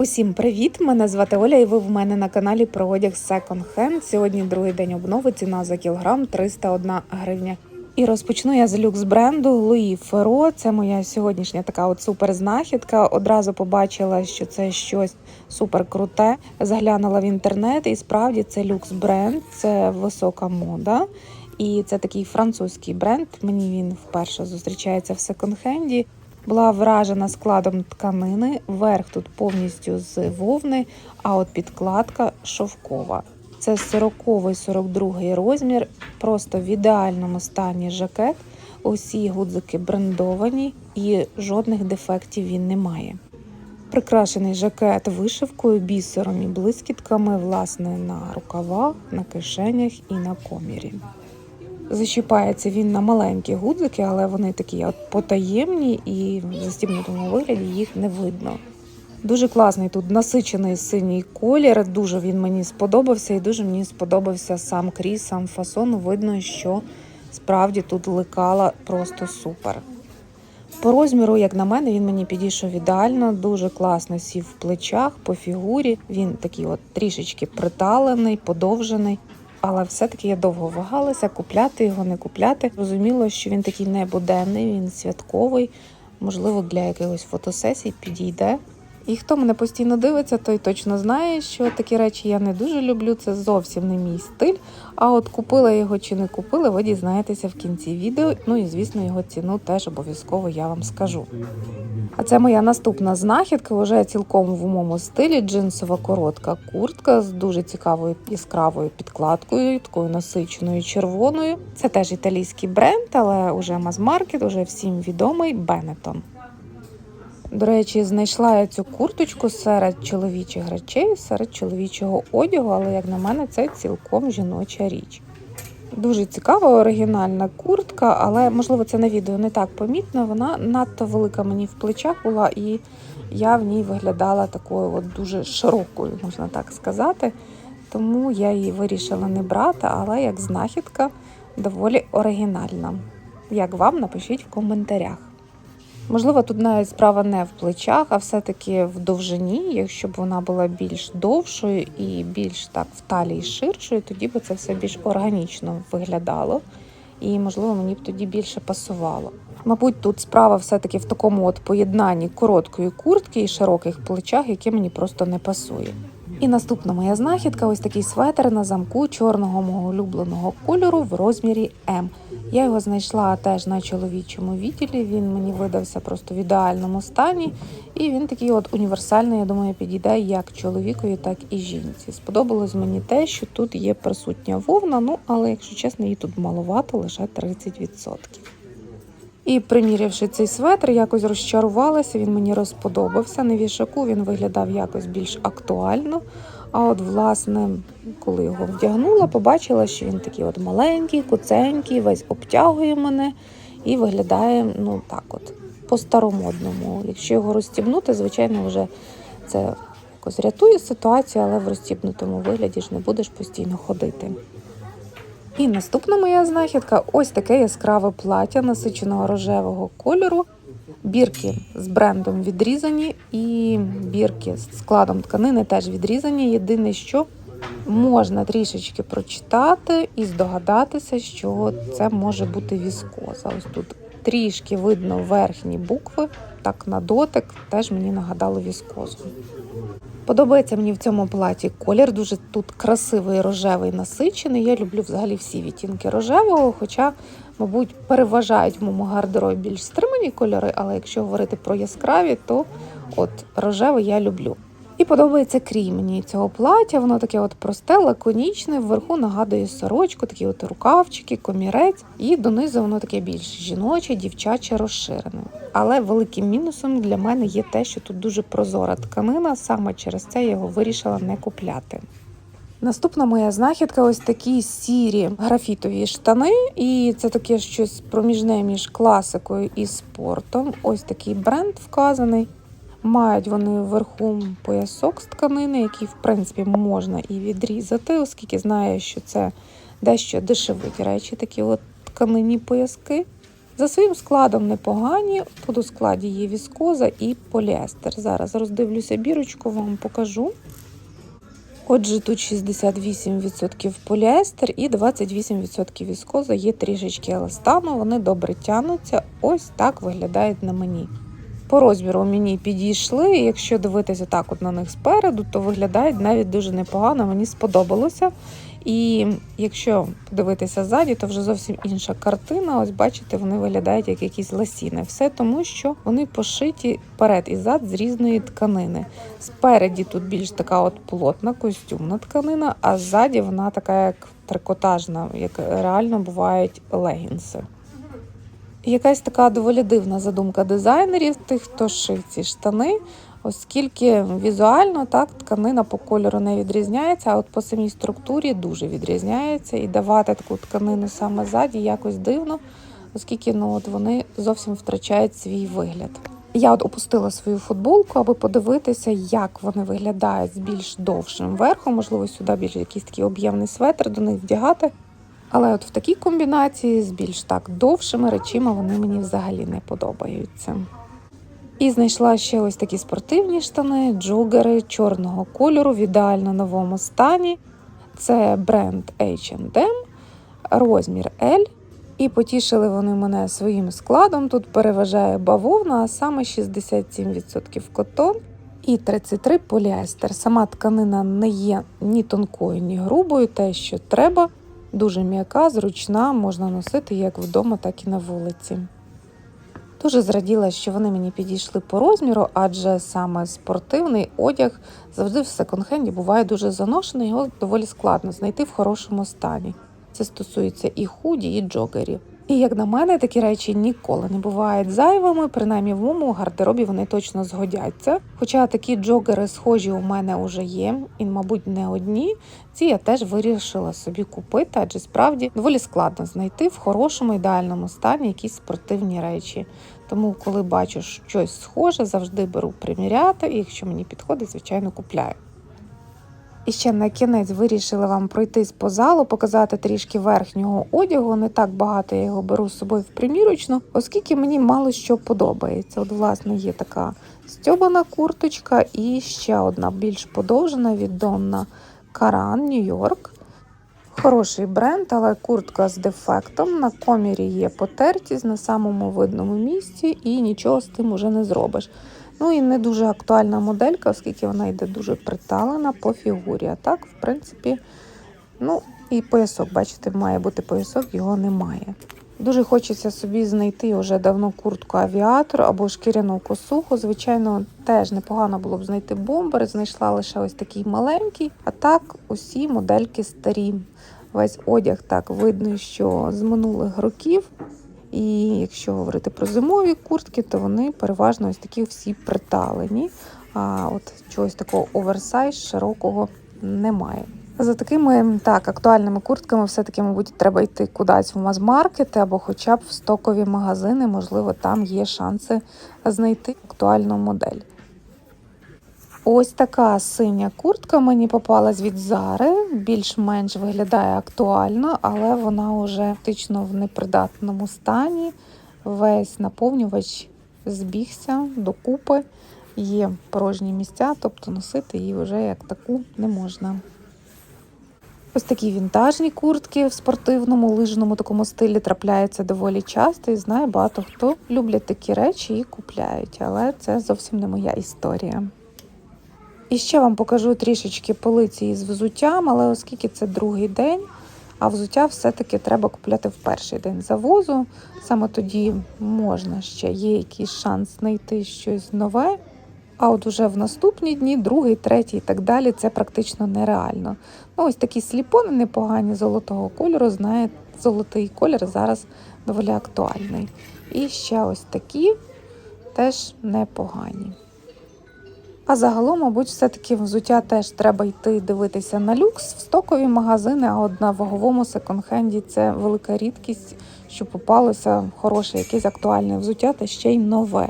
Усім привіт! Мене звати Оля, і ви в мене на каналі про одяг Second Hand. Сьогодні другий день обнови. Ціна за кілограм 301 гривня. І розпочну я з люкс бренду Луї Феро. Це моя сьогоднішня така от супер знахідка. Одразу побачила, що це щось супер круте. Заглянула в інтернет, і справді це люкс бренд, це висока мода. І це такий французький бренд. Мені він вперше зустрічається в секонд-хенді. Була вражена складом тканини. Верх тут повністю з вовни, а от підкладка шовкова. Це 40-42 розмір, просто в ідеальному стані жакет. Усі гудзики брендовані і жодних дефектів він не має. Прикрашений жакет вишивкою, бісером і блискітками, власне, на рукавах, на кишенях і на комірі. Защіпається він на маленькі гудзики, але вони такі от потаємні і в застібнутому вигляді їх не видно. Дуже класний тут насичений синій колір. Дуже він мені сподобався, і дуже мені сподобався сам крій, сам фасон. Видно, що справді тут лекала просто супер. По розміру, як на мене, він мені підійшов ідеально, дуже класно сів в плечах, по фігурі. Він такий от трішечки приталений, подовжений. Але все-таки я довго вагалася, купляти його, не купляти. Розуміло, що він такий небуденний, він святковий, можливо, для якихось фотосесій підійде. І хто мене постійно дивиться, той точно знає, що такі речі я не дуже люблю. Це зовсім не мій стиль. А от купила його чи не купила, ви дізнаєтеся в кінці відео. Ну і звісно, його ціну теж обов'язково я вам скажу. А це моя наступна знахідка, вже цілком в моєму стилі. Джинсова коротка куртка з дуже цікавою яскравою підкладкою, такою насиченою червоною. Це теж італійський бренд, але уже мазмаркет, уже всім відомий Benetton. До речі, знайшла я цю курточку серед чоловічих речей, серед чоловічого одягу, але, як на мене, це цілком жіноча річ. Дуже цікава оригінальна куртка, але можливо це на відео не так помітно. Вона надто велика мені в плечах була, і я в ній виглядала такою от дуже широкою, можна так сказати. Тому я її вирішила не брати, але як знахідка доволі оригінальна. Як вам напишіть в коментарях. Можливо, тут навіть справа не в плечах, а все-таки в довжині. Якщо б вона була більш довшою і більш так в талії ширшою, тоді б це все більш органічно виглядало. І, можливо, мені б тоді більше пасувало. Мабуть, тут справа все-таки в такому от поєднанні короткої куртки і широких плечах, яке мені просто не пасує. І наступна моя знахідка ось такий светр на замку чорного мого улюбленого кольору в розмірі М. Я його знайшла теж на чоловічому відділі. Він мені видався просто в ідеальному стані. І він такий от універсальний, я думаю, підійде як чоловікові, так і жінці. Сподобалось мені те, що тут є присутня вовна, ну але, якщо чесно, її тут маловато, лише 30%. І примірявши цей светр, якось розчарувалася, він мені розподобався. На вішаку він виглядав якось більш актуально. А от, власне, коли його вдягнула, побачила, що він такий от маленький, куценький, весь обтягує мене і виглядає ну так от, по-старомодному. Якщо його розстібнути, звичайно, вже це якось рятує ситуацію, але в розстібнутому вигляді ж не будеш постійно ходити. І наступна моя знахідка ось таке яскраве плаття насиченого рожевого кольору. Бірки з брендом відрізані, і бірки з складом тканини теж відрізані. Єдине, що можна трішечки прочитати і здогадатися, що це може бути віскоза. Ось тут трішки видно верхні букви, так на дотик теж мені нагадало віскозу. Подобається мені в цьому платі колір, дуже тут красивий рожевий насичений. Я люблю взагалі всі відтінки рожевого, хоча, мабуть, переважають в моєму гардеробі більш стримані кольори, але якщо говорити про яскраві, то от рожевий я люблю. І подобається крій мені цього плаття. Воно таке от просте, лаконічне, вверху нагадує сорочку, такі от рукавчики, комірець, і донизу воно таке більш жіноче, дівчаче, розширене. Але великим мінусом для мене є те, що тут дуже прозора тканина, саме через це я його вирішила не купляти. Наступна моя знахідка ось такі сірі графітові штани, і це таке щось проміжне між класикою і спортом. Ось такий бренд вказаний. Мають вони вверху поясок з тканини, який, в принципі, можна і відрізати, оскільки знаю, що це дещо дешевить речі, такі от тканинні пояски. За своїм складом непогані. Тут у складі є віскоза і поліестер. Зараз роздивлюся бірочку, вам покажу. Отже, тут 68% поліестер і 28% віскоза, є трішечки еластану, вони добре тянуться. Ось так виглядають на мені. По розміру мені підійшли. і Якщо дивитися так от на них спереду, то виглядають навіть дуже непогано, мені сподобалося. І якщо подивитися ззаді, то вже зовсім інша картина. Ось бачите, вони виглядають як якісь ласіни. Все тому, що вони пошиті вперед і зад з різної тканини. Спереді тут більш така от плотна костюмна тканина, а ззаді вона така як трикотажна, як реально бувають легінси. Якась така доволі дивна задумка дизайнерів, тих, хто шив ці штани, оскільки візуально так тканина по кольору не відрізняється, а от по самій структурі дуже відрізняється. І давати таку тканину саме ззаді якось дивно, оскільки ну, от вони зовсім втрачають свій вигляд. Я от опустила свою футболку, аби подивитися, як вони виглядають з більш довшим верхом. Можливо, сюди більш якийсь такий об'ємний светр до них вдягати. Але от в такій комбінації з більш так довшими речима вони мені взагалі не подобаються. І знайшла ще ось такі спортивні штани, джогери чорного кольору в ідеально новому стані. Це бренд H&M, розмір L. І потішили вони мене своїм складом. Тут переважає бавовна, а саме 67% котон і 33 поліестер. Сама тканина не є ні тонкою, ні грубою, те, що треба. Дуже м'яка, зручна, можна носити як вдома, так і на вулиці. Дуже зраділа, що вони мені підійшли по розміру, адже саме спортивний одяг завжди в секонд-хенді буває дуже заношений, його доволі складно знайти в хорошому стані. Це стосується і худі, і джогерів. І як на мене, такі речі ніколи не бувають зайвими, принаймні в моєму гардеробі вони точно згодяться. Хоча такі джогери схожі у мене вже є, і, мабуть, не одні. Ці я теж вирішила собі купити, адже справді доволі складно знайти в хорошому ідеальному стані якісь спортивні речі. Тому, коли бачу щось схоже, завжди беру приміряти, і якщо мені підходить, звичайно, купляю. І ще на кінець вирішила вам пройтись по залу, показати трішки верхнього одягу. Не так багато я його беру з собою в примірочну, оскільки мені мало що подобається. От, власне, є така стьобана курточка і ще одна більш подовжена від Донна Каран Нью-Йорк. Хороший бренд, але куртка з дефектом. На комірі є потертість на самому видному місці, і нічого з тим уже не зробиш. Ну і не дуже актуальна моделька, оскільки вона йде дуже приталена по фігурі. А так, в принципі, ну і поясок, бачите, має бути поясок, його немає. Дуже хочеться собі знайти вже давно куртку авіатор або шкіряну косуху. Звичайно, теж непогано було б знайти бомбер. Знайшла лише ось такий маленький. А так, усі модельки старі. Весь одяг так видно, що з минулих років. І якщо говорити про зимові куртки, то вони переважно ось такі всі приталені. А от чогось такого оверсайз широкого немає. За такими так актуальними куртками, все-таки, мабуть, треба йти кудись в мазмаркети або хоча б в стокові магазини. Можливо, там є шанси знайти актуальну модель. Ось така синя куртка мені попалась від Зари. Більш-менш виглядає актуально, але вона вже фактично в непридатному стані. Весь наповнювач збігся докупи. Є порожні місця, тобто носити її вже як таку не можна. Ось такі вінтажні куртки в спортивному лижному такому стилі трапляються доволі часто. І знаю, багато хто люблять такі речі і купляють, але це зовсім не моя історія. І ще вам покажу трішечки полиці із взуттям, але оскільки це другий день, а взуття все-таки треба купляти в перший день завозу. Саме тоді можна ще є якийсь шанс знайти щось нове. А от уже в наступні дні, другий, третій і так далі, це практично нереально. Ну, Ось такі сліпони непогані золотого кольору. Знаєте, золотий колір зараз доволі актуальний. І ще ось такі теж непогані. А загалом, мабуть, все-таки взуття теж треба йти дивитися на люкс в стокові магазини, а от на ваговому секонд-хенді це велика рідкість, що попалося хороше, якесь актуальне взуття та ще й нове.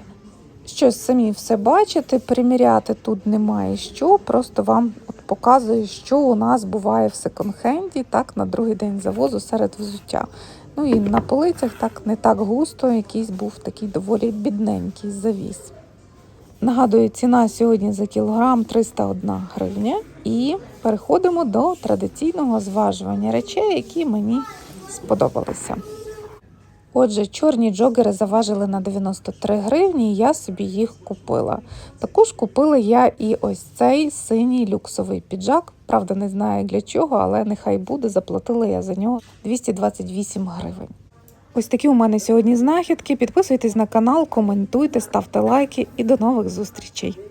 Щось самі все бачите, приміряти тут немає що, просто вам от показую, що у нас буває в секонд-хенді, так, на другий день завозу серед взуття. Ну і на полицях так не так густо, якийсь був такий доволі бідненький завіс. Нагадую, ціна сьогодні за кілограм 301 гривня. І переходимо до традиційного зважування речей, які мені сподобалися. Отже, чорні джогери заважили на 93 гривні, і я собі їх купила. Також купила я і ось цей синій люксовий піджак. Правда, не знаю для чого, але нехай буде. Заплатила я за нього 228 гривень. Ось такі у мене сьогодні знахідки. Підписуйтесь на канал, коментуйте, ставте лайки і до нових зустрічей.